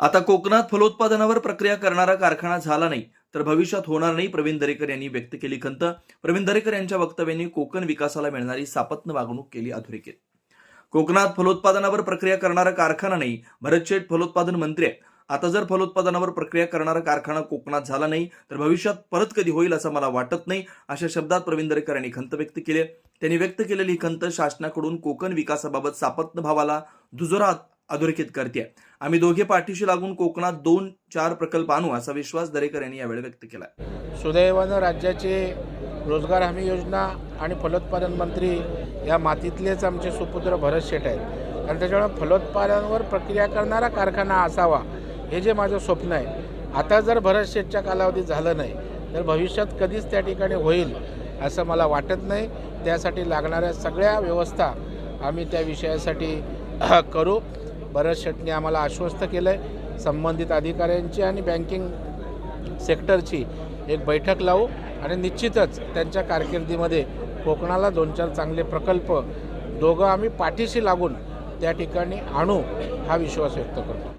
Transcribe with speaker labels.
Speaker 1: आता कोकणात फलोत्पादनावर प्रक्रिया करणारा कारखाना झाला नाही तर भविष्यात होणार नाही प्रवीण दरेकर यांनी व्यक्त केली खंत. प्रवीण दरेकर यांच्या वक्तव्यांनी कोकण विकासाला मिळणारी सापत्न वागणूक केली अधोरेखित. कोकणात फलोत्पादनावर प्रक्रिया करणारा कारखाना नाही भरतशेठ फलोत्पादन मंत्री आहेत. आता जर फलोत्पादनावर प्रक्रिया करणारा कारखाना कोकणात झाला नाही तर भविष्यात परत कधी होईल असं मला वाटत नाही अशा शब्दात प्रवीण दरेकर यांनी खंत व्यक्त केली. त्यांनी व्यक्त केलेली खंत शासनाकडून कोकण विकासाबाबत सापत्न भावाला दुजोरा अधोरेखित करते आम्ही दोघे पाठीशी लागून कोकणात दोन चार प्रकल्प आणू असा विश्वास दरेकर यांनी यावेळी व्यक्त केला
Speaker 2: सुदैवानं राज्याचे रोजगार हमी योजना आणि फलोत्पादन मंत्री या मातीतलेच आमचे सुपुत्र भरत शेठ आहेत. आणि त्याच्यामुळे फलोत्पादनावर प्रक्रिया करणारा कारखाना असावा हे जे माझं स्वप्न आहे. आता जर भरत शेठच्या कालावधीत झालं नाही तर भविष्यात कधीच त्या ठिकाणी होईल असं मला वाटत नाही. त्यासाठी लागणाऱ्या सगळ्या व्यवस्था आम्ही त्या विषयासाठी करू. भरत शेटने आम्हाला आश्वस्त केलं आहे संबंधित अधिकाऱ्यांची आणि बँकिंग सेक्टरची एक बैठक लावू आणि निश्चितच त्यांच्या कारकिर्दीमध्ये कोकणाला दोन चार चांगले प्रकल्प दोघं आम्ही पाठीशी लागून त्या ठिकाणी आणू हा विश्वास व्यक्त करतो.